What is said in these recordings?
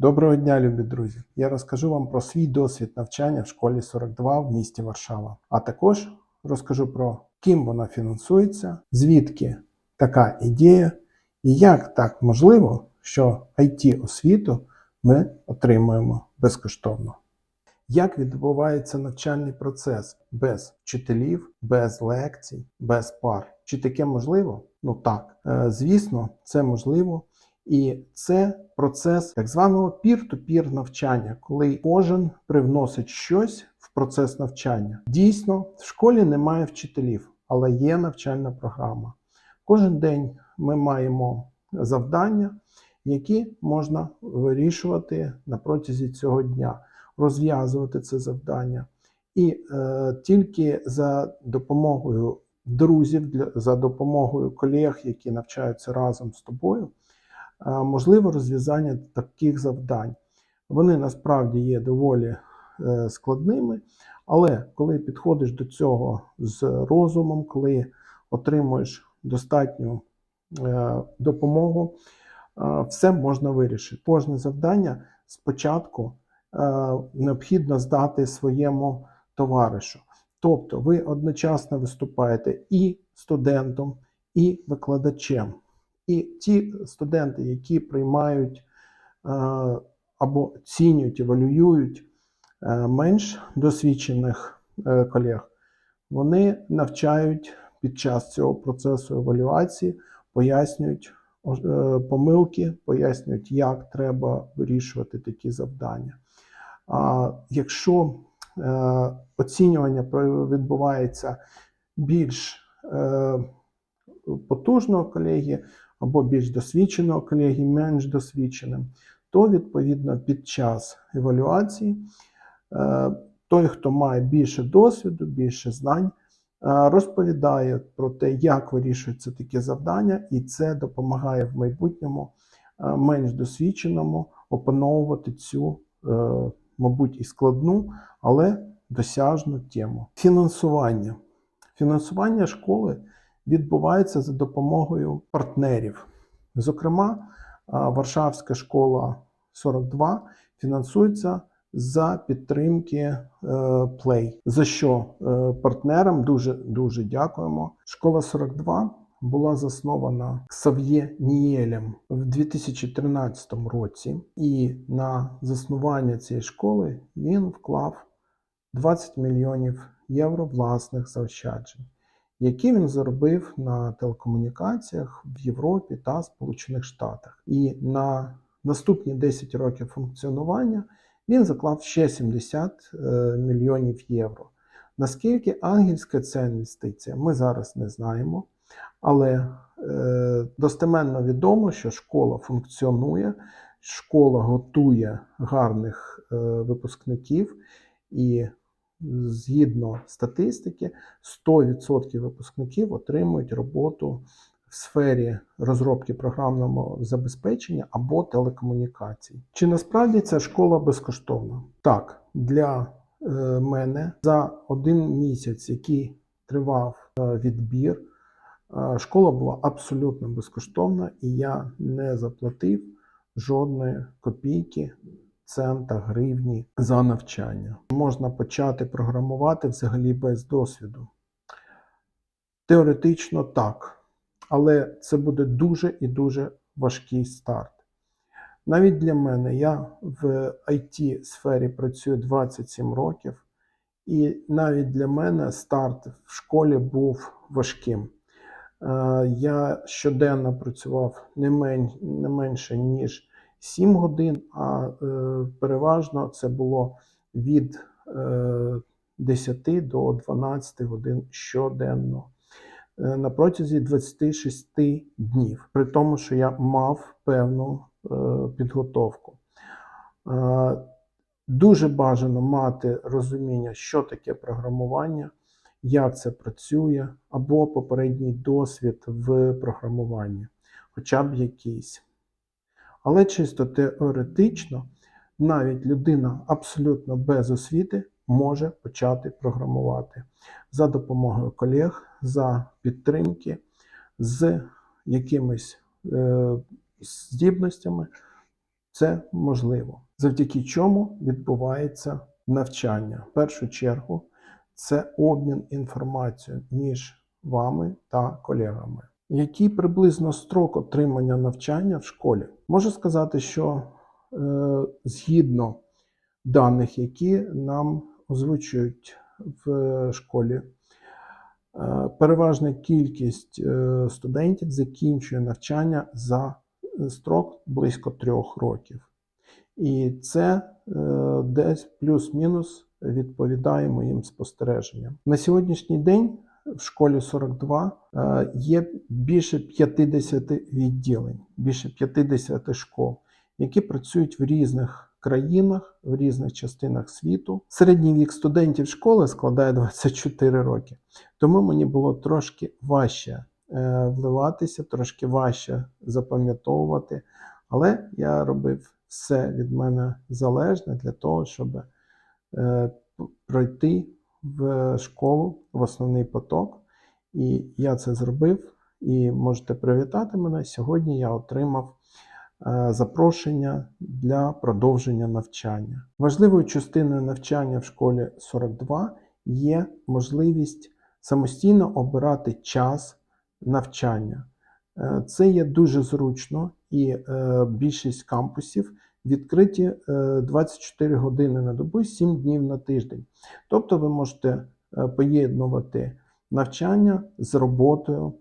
Доброго дня, любі друзі! Я розкажу вам про свій досвід навчання в школі 42 в місті Варшава. А також розкажу про ким вона фінансується, звідки така ідея і як так можливо, що it освіту ми отримуємо безкоштовно. Як відбувається навчальний процес без вчителів, без лекцій, без пар? Чи таке можливо? Ну так, Е, звісно, це можливо. І це процес так званого пір-ту-пір навчання, коли кожен привносить щось в процес навчання. Дійсно, в школі немає вчителів, але є навчальна програма. Кожен день ми маємо завдання, які можна вирішувати на протязі цього дня, розв'язувати це завдання. І е, тільки за допомогою друзів, для, за допомогою колег, які навчаються разом з тобою, е, можливо розв'язання таких завдань. Вони насправді є доволі е, складними, але коли підходиш до цього з розумом, коли отримуєш достатню е, допомогу, все можна вирішити. Кожне завдання спочатку е, необхідно здати своєму товаришу. Тобто ви одночасно виступаєте і студентом, і викладачем. І ті студенти, які приймають е, або оцінюють, евалюють е, менш досвідчених е, колег, вони навчають під час цього процесу евалюації, пояснюють помилки, пояснюють, як треба вирішувати такі завдання. А якщо оцінювання відбувається більш потужного колеги або більш досвідченого колеги, менш досвідченим, то відповідно під час евалюації е, той, хто має більше досвіду, більше знань, е, розповідає про те, як вирішується таке завдання, і це допомагає в майбутньому е, менш досвідченому опановувати цю, мабуть, і складну, але досяжну тему. Фінансування. Фінансування школи відбувається за допомогою партнерів. Зокрема, Варшавська школа 42 фінансується за підтримки е, Play, за що е, партнерам дуже дуже дякуємо. Школа 42 була заснована Ксав'є Нієлем в 2013 році, і на заснування цієї школи він вклав 20 мільйонів євро власних заощаджень, які він заробив на телекомунікаціях в Європі та Сполучених Штатах. І на наступні 10 років функціонування він заклав ще 70 е, мільйонів євро. Наскільки ангельська ця інвестиція, ми зараз не знаємо, але е, достеменно відомо, що школа функціонує, школа готує гарних е, випускників, і згідно статистики, 100% випускників отримують роботу в сфері розробки програмного забезпечення або телекомунікацій. Чи насправді ця школа безкоштовна? Так, для е, мене за один місяць, який тривав е, відбір, е, школа була абсолютно безкоштовна, і я не заплатив жодної копійки, цента, гривні за навчання. Можна почати програмувати взагалі без досвіду. Теоретично так, але це буде дуже і дуже важкий старт. Навіть для мене я в it сфері працюю 27 років, і навіть для мене старт в школі був важким. Е, Я щоденно працював не, мен, не менше, ніж 7 годин, а е, переважно це було від е, 10 до 12 годин щоденно е, на протязі 26 днів, при тому, що я мав певну е, підготовку. Е, Дуже бажано мати розуміння, що таке програмування, як це працює, або попередній досвід в програмуванні, хоча б якийсь. Але чисто теоретично, навіть людина абсолютно без освіти може почати програмувати за допомогою колег, за підтримки, з якимись е, здібностями. це можливо, завдяки чому відбувається навчання. В першу чергу це обмін інформацією між вами та колегами. Який приблизно строк отримання навчання в школі? Можу сказати, що е, згідно даних, які нам озвучують в школі, е, переважна кількість е, студентів закінчує навчання за строк близько трьох років. І це е, десь плюс-мінус відповідає моїм спостереженням. На сьогоднішній день в школі 42 е, є більше 50 відділень, більше 50 школ, які працюють в різних країнах, в різних частинах світу. Середній вік студентів школи складає 24 роки. Тому мені було трошки важче е, вливатися, трошки важче запам'ятовувати. Але я робив все від мене залежне для того, щоб е, пройти в школу в основний поток. І я це зробив. І можете привітати мене. Сьогодні я отримав е, запрошення для продовження навчання. Важливою частиною навчання в школі 42 є можливість самостійно обирати час навчання. Е, Це є дуже зручно, і е, більшість кампусів відкриті е, 24 години на добу, 7 днів на тиждень. Тобто ви можете е, поєднувати навчання з роботою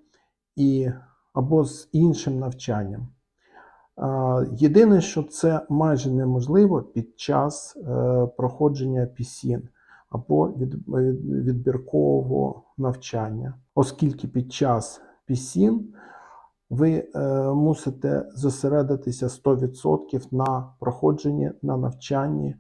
і, або з іншим навчанням. Єдине, що це майже неможливо під час е, проходження пісін або від, від- відбіркового навчання, оскільки під час пісін ви е, мусите зосередитися 100% на проходженні, на навчанні,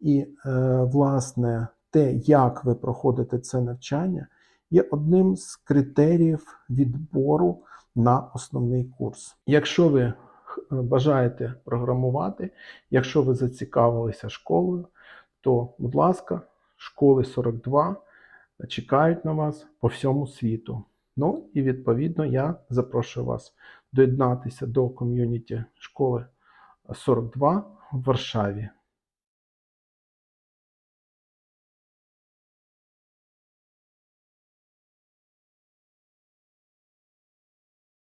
і, е, власне, те, як ви проходите це навчання, є одним з критеріїв відбору на основний курс. Якщо ви бажаєте програмувати, якщо ви зацікавилися школою, то, будь ласка, школи 42 чекають на вас по всьому світу. Ну і відповідно я запрошую вас доєднатися до ком'юніті школи 42 в Варшаві.